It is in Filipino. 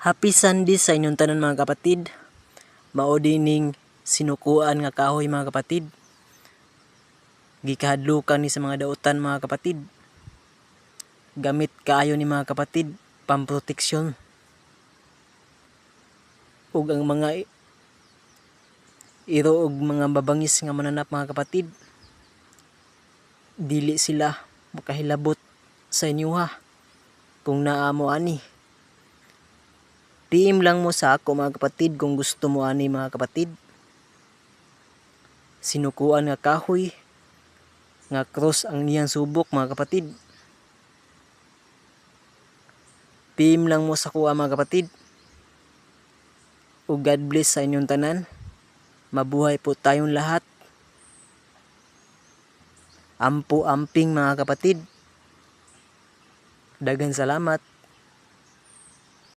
Happy Sunday sa inyong tanan mga kapatid. Mao dining sinukuan nga kahoy mga kapatid. Gikahadlukan ni sa mga dautan mga kapatid. Gamit kaayo ni mga kapatid pamproteksyon. Ug ang mga iro ug mga babangis nga mananap mga kapatid dili sila makahilabot sa inyo ha kung naamo ani PM lang mo sa ako mga kapatid kung gusto mo ani mga kapatid. Sinukuan nga kahoy nga cross ang niyang subok mga kapatid. PM lang mo sa kuha mga kapatid. O God bless sa inyong tanan. Mabuhay po tayong lahat. Ampo amping mga kapatid. Dagan salamat.